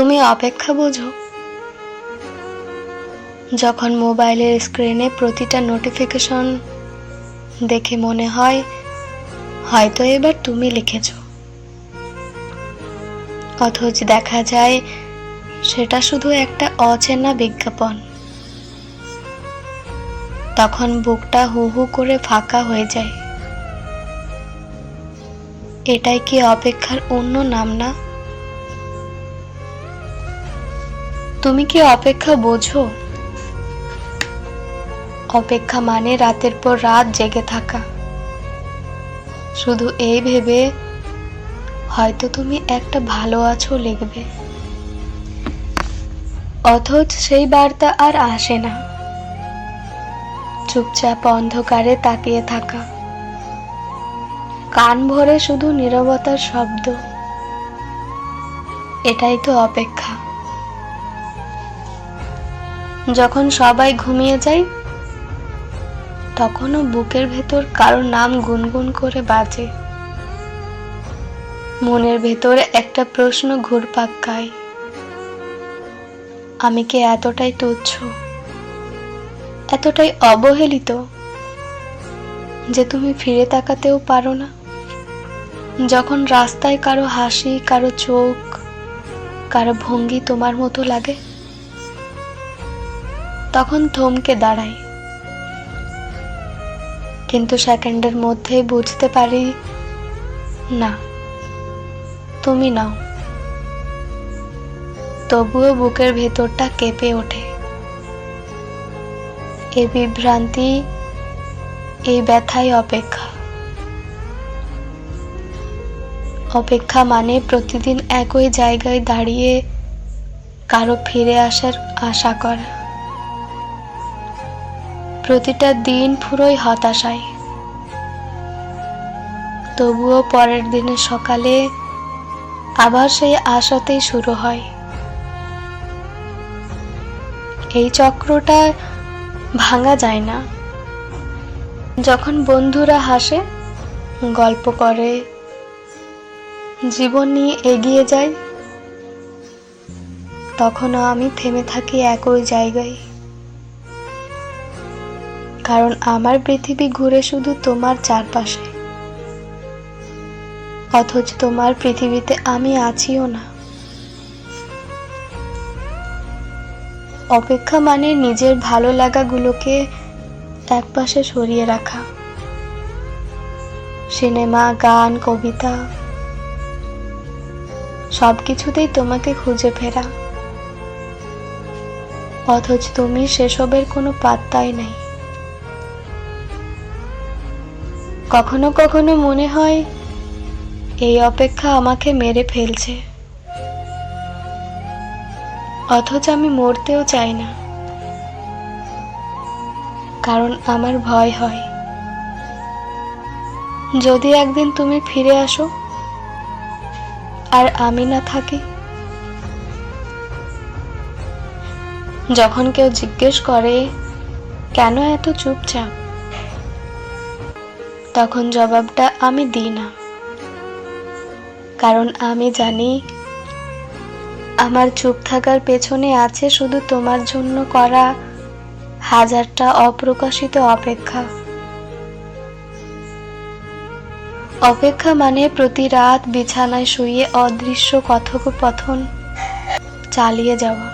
তুমি অপেক্ষা বোঝো। যখন মোবাইলের স্ক্রিনে প্রতিটা নোটিফিকেশন দেখে মনে হয়, হয়তো এবার তুমি লিখেছ। অথচ দেখা যায়, সেটা শুধু একটা অচেনা বিজ্ঞাপন। তখন বুকটা হু হু করে ফাঁকা হয়ে যায়। এটাই কি অপেক্ষার অন্য নাম না? তুমি কি অপেক্ষা বোঝো? অপেক্ষা মানে রাতের পর রাত জেগে থাকা। শুধু এই ভেবে হয়তো তুমি একটা ভালো আছো লিখবে। অথচ সেই বার্তা আর আসে না। চুপচাপ অন্ধকারে তাকিয়ে থাকা। কান ভরে শুধু নীরবতার শব্দ। এটাই তো অপেক্ষা। যখন সবাই ঘুমিয়ে যায়, তখনও বুকের ভেতর কারও নাম গুনগুন করে বাজে। মনের ভেতরে একটা প্রশ্ন ঘুরপাক খায়, আমি কি এতটাই তুচ্ছ? এতটাই অবহেলিত যে তুমি ফিরে তাকাতেও পারো না? যখন রাস্তায় কারও হাসি, কারও চোখ, কারও ভঙ্গি তোমার মতো লাগে তখন থমকে দাঁড়াই। কিন্তু সেকেন্ডের মধ্যেই বুঝতে পারি, না, তুমি নাও। তবুও বুকের ভেতরটা কেঁপে ওঠে। এই বিভ্রান্তি, এই ব্যথাই অপেক্ষা। অপেক্ষা মানে প্রতিদিন একই জায়গায় দাঁড়িয়ে কারও ফিরে আসার আশা করা। প্রতিটা দিন পুরোই হতাশায়। তবুও পরের দিনের সকালে আবার সেই আশাতেই শুরু হয়। এই চক্রটা ভাঙা যায় না। যখন বন্ধুরা হাসে, গল্প করে, জীবন নিয়ে এগিয়ে যায়, তখনও আমি থেমে থাকি একই জায়গায়। কারণ আমার পৃথিবী ঘুরে শুধু তোমার চারপাশে। অথচ তোমার পৃথিবীতে আমি আছিও না। অপেক্ষা মানে নিজের ভালো লাগাগুলোকে একপাশে সরিয়ে রাখা। সিনেমা, গান, কবিতা সব কিছুতেই তোমাকে খুঁজে ফেরা। অথচ তুমি সেসবের কোনো পাত্তাই নেই। কখনো কখনো মনে হয় এই অপেক্ষা আমাকে মেরে ফেলছে। অথচ আমি মরতেও চাই না। কারণ আমার ভয় হয়। যদি একদিন তুমি ফিরে আসো, আর আমি না থাকি, যখন কেউ জিজ্ঞেস করে, কেন এত চুপচাপ? তখন জবাবটা আমি দিই না। কারণ আমি জানি আমার চুপ থাকার পেছনে আছে শুধু তোমার জন্য করা হাজারটা অপ্রকাশিত অপেক্ষা। অপেক্ষা মানে প্রতি রাত বিছানায় শুয়ে অদৃশ্য কথোপকথন চালিয়ে যাওয়া।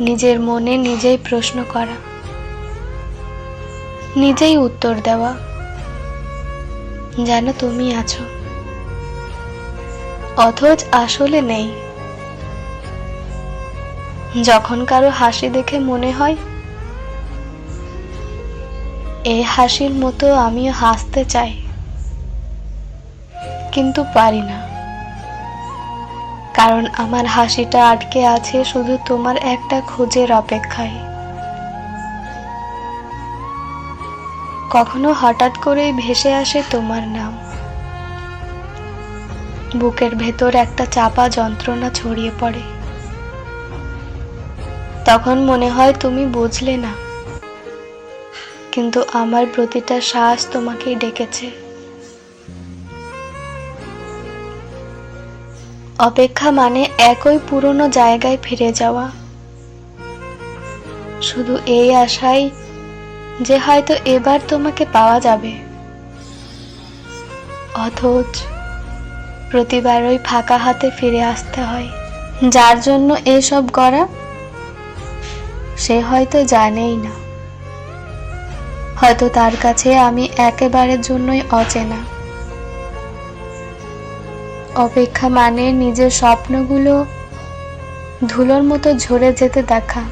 নিজের মনে নিজেই প্রশ্ন করা। নিজেই উত্তর দেওয়া। যেন তুমি আছো। অথচ আসলে নেই। যখন কারও হাসি দেখে মনে হয় এই হাসির মতো আমিও হাসতে চাই। কিন্তু পারি না। কারণ আমার হাসিটা আটকে আছে শুধু তোমার একটা খোঁজের অপেক্ষায়। কখনো হঠাৎ করেই ভেসে আসে তোমার নাম। বুকের ভেতর একটা চাপা যন্ত্রণা ছড়িয়ে পড়ে। তখন মনে হয় তুমি বুঝলে না। কিন্তু আমার প্রতিটা শ্বাস তোমাকেই ডেকেছে। অপেক্ষা মানে একই পুরনো জায়গায় ফিরে যাওয়া। শুধু এই আশায় যে হয়তো এবার তোমাকে পাওয়া যাবে। অথচ প্রতিবার ওই ফাঁকা হাতে ফিরে আসতে হয়। যার জন্য এসব করা সে হয়তো জানেই না। হয়তো তার কাছে আমি একেবারের জন্যই অচেনা। অপেক্ষা মানে নিজের স্বপ্নগুলো ধুলোর মতো ঝরে যেতে দেখা।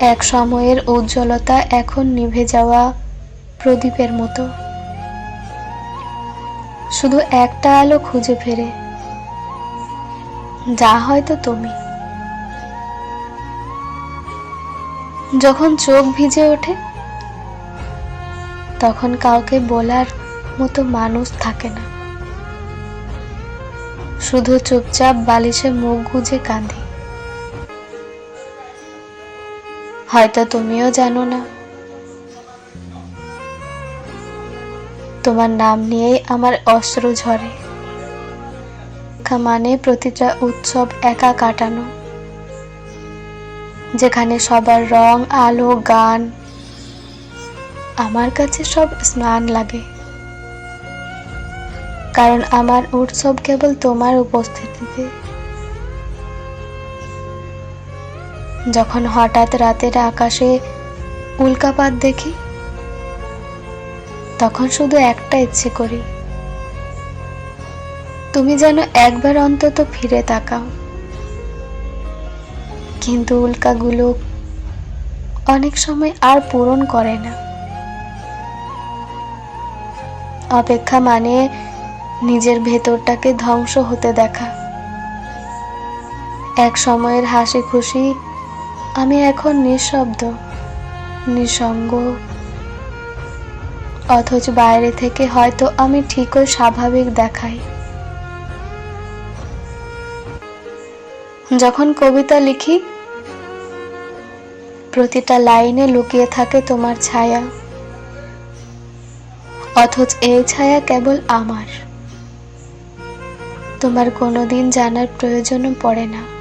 এক সময়ের উজ্জ্বলতা এখন নিভে যাওয়া প্রদীপের মতো। শুধু একটা আলো খুঁজে ফেরে। যা হয়তো তুমি। যখন চোখ ভিজে ওঠে, তখন কাউকে বলার মতো মানুষ থাকে না। শুধু চুপচাপ বালিশে মুখ গুজে কাঁদি। হয়তো তুমিও জানো না। তোমার নাম নিয়েই আমার অস্ত্র ঝরে। মানে প্রতিটা উৎসব একা কাটানো। যেখানে সবার রং, আলো, গান, আমার কাছে সব স্নান লাগে। কারণ আমার উৎসব কেবল তোমার উপস্থিতিতে। যখন হঠাৎ রাতের আকাশে উল্কাপাত দেখি, তখন শুধু একটা ইচ্ছে করি। তুমি যেন একবার অন্তত ফিরে তাকাও। কিন্তু উল্কাগুলো অনেক সময় আর পূরণ করে না। অপেক্ষা মানে নিজের ভেতরটাকে ধ্বংস হতে দেখা। এক সময়ের হাসি খুশি আমি এখন নিঃশব্দ, নিঃসঙ্গ। অথচ বাইরে থেকে হয়তো আমি ঠিকই স্বাভাবিক দেখাই। যখন কবিতা লিখি, প্রতিটা লাইনে লুকিয়ে থাকে তোমার ছায়া। অথচ এই ছায়া কেবল আমার। তোমার কোনোদিন জানার প্রয়োজনও পড়ে না।